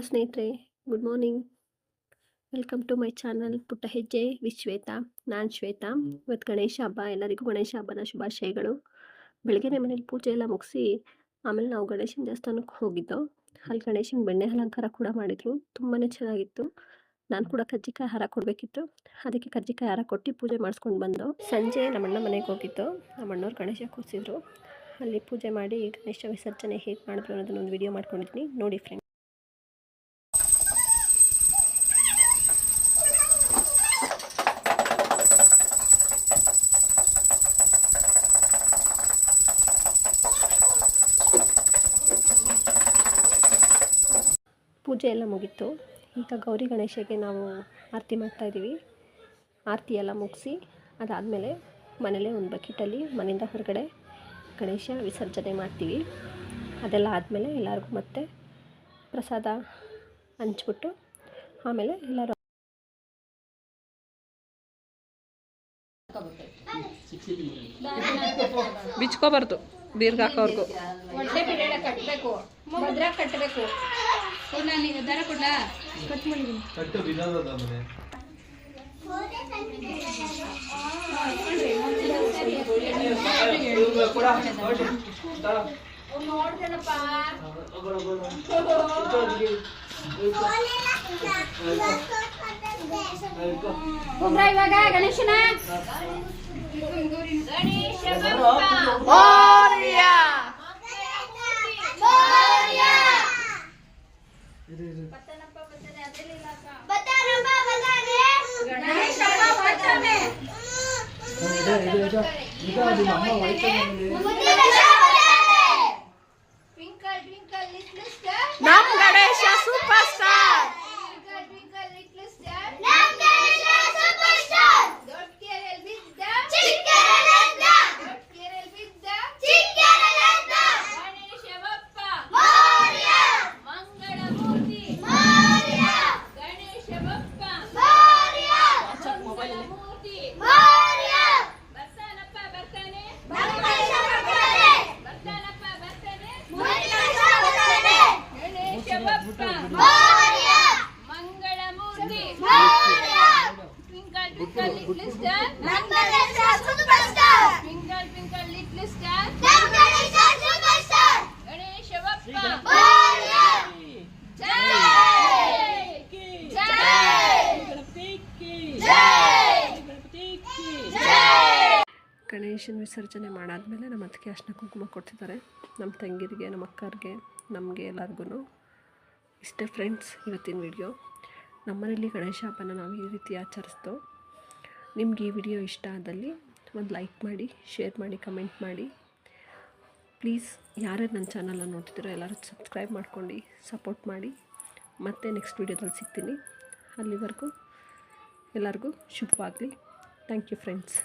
Hello ಸ್ನೇಹಿತರೆ, good morning. Welcome to my channel ಪುಟ್ಟ ಹೆಜ್ಜೆ ವಿಶ್ವೇತಾ ಶ್ವೇತಾ, ನಾನು ಶ್ವೇತಾ. ಇವತ್ತು ಗಣೇಶ ಹಬ್ಬ, ಎಲ್ಲರಿಗೂ ಗಣೇಶ ಹಬ್ಬದ ಶುಭಾಶಯಗಳು. ಬೆಳಗ್ಗೆ ಮನೇಲಿ ಪೂಜೆ ಎಲ್ಲ ಮುಗಿಸಿ, ಆಮೇಲೆ ನಾವು ಗಣೇಶನ ದೇವಸ್ಥಾನಕ್ಕೆ ಹೋಗಿದ್ದೋ. ಅಲ್ಲಿ ಗಣೇಶನ ಬೆಣ್ಣೆ ಅಲಂಕಾರ ಕೂಡ ಮಾಡಿದರು ತುಂಬಾ ಚೆನ್ನಾಗಿತ್ತು. ನಾನು ಕೂಡ ಕಜ್ಜಿಕಾಯಿ ಹಾರ ಕೊಡಬೇಕಿತ್ತು. ಅದಕ್ಕೆ ಕಜ್ಜಿಕಾಯಿ ಹಾರ ಕೊಟ್ಟು ಪೂಜೆ ಮಾಡಿಸ್ಕೊಂಡು ಬಂದು, ಸಂಜೆ ನಮ್ಮಣ್ಣ ಮನೆಗೆ ಹೋಗಿದ್ದು. ನಮ್ಮಣ್ಣವ್ರು ಗಣೇಶ ಕೂರಿಸಿದ್ರು. ಅಲ್ಲಿ ಪೂಜೆ ಮಾಡಿ ಗಣೇಶ ವಿಸರ್ಜನೆ ಹೇಗೆ ಮಾಡಿದ್ರು ಅನ್ನೋದನ್ನ ಒಂದು ವಿಡಿಯೋ ಮಾಡ್ಕೊಂಡಿದ್ದೀನಿ ನೋಡಿ ಫ್ರೆಂಡ್ ಪೂಜೆ ಎಲ್ಲ ಮುಗೀತು. ಈಗ ಗೌರಿ ಗಣೇಶಗೆ ನಾವು ಆರತಿ ಮಾಡ್ತಾಯಿದ್ದೀವಿ ಆರತಿ ಎಲ್ಲ ಮುಗಿಸಿ ಅದಾದಮೇಲೆ ಮನೇಲೇ ಒಂದು ಬಕೆಟಲ್ಲಿ ಮನೆಯಿಂದ ಹೊರಗಡೆ ಗಣೇಶ ವಿಸರ್ಜನೆ ಮಾಡ್ತೀವಿ. ಅದೆಲ್ಲ ಆದಮೇಲೆ ಎಲ್ಲರಿಗೂ ಮತ್ತೆ ಪ್ರಸಾದ ಹಂಚ್ಬಿಟ್ಟು ಆಮೇಲೆ ಎಲ್ಲರೂ ಬಿಚ್ಕೋಬಾರ್ದು ದೀರ್ಘ ಹಾಕೋರ್ಗು ಭದ್ರ ಕಟ್ಟಬೇಕು ನಾನು ದರ ಕೊಡ್ಲ? ಕಟ್ ಮಾಡಿದ್ದೀನಿ. ಕಟ್ಟು ಮನೆ ಇವಾಗ ಗಣೇಶನ? ಗಣೇಶ 你看你往后，我一看，ಗಣೇಶನ ವಿಸರ್ಜನೆ ಮಾಡಾದ್ಮೇಲೆ ನಮ್ಮ ಅದಕ್ಕೆ ಅರ್ಶಿನ ಕುಂಕುಮ ಕೊಡ್ತಿದ್ದಾರೆ. ನಮ್ಮ ತಂಗಿರಿಗೆ ನಮ್ಮ ಅಕ್ಕರಿಗೆ ನಮಗೆ ಎಲ್ಲರಿಗೂ ಇಷ್ಟೇ ಫ್ರೆಂಡ್ಸ್ ಇವತ್ತಿನ ವಿಡಿಯೋ ನಮ್ಮನೇಲಿ ಗಣೇಶ ಹಬ್ಬನ ನಾವು ಈ ರೀತಿ ಆಚರಿಸ್ತೋ ನಿಮಗೆ ಈ ವಿಡಿಯೋ ಇಷ್ಟ ಆದಲ್ಲಿ ಒಂದು ಲೈಕ್ ಮಾಡಿ ಶೇರ್ ಮಾಡಿ ಕಮೆಂಟ್ ಮಾಡಿ. ಪ್ಲೀಸ್ ಯಾರ್ಯಾರು ನನ್ನ ಚಾನಲನ್ನು ನೋಡ್ತಿದ್ದೀರೋ ಎಲ್ಲರೂ ಸಬ್ಸ್ಕ್ರೈಬ್ ಮಾಡ್ಕೊಂಡು ಸಪೋರ್ಟ್ ಮಾಡಿ. ಮತ್ತೆ ನೆಕ್ಸ್ಟ್ ವೀಡಿಯೋದಲ್ಲಿ ಸಿಗ್ತೀನಿ. ಅಲ್ಲಿವರೆಗೂ ಎಲ್ಲರಿಗೂ ಶುಭವಾಗಲಿ. Thank you friends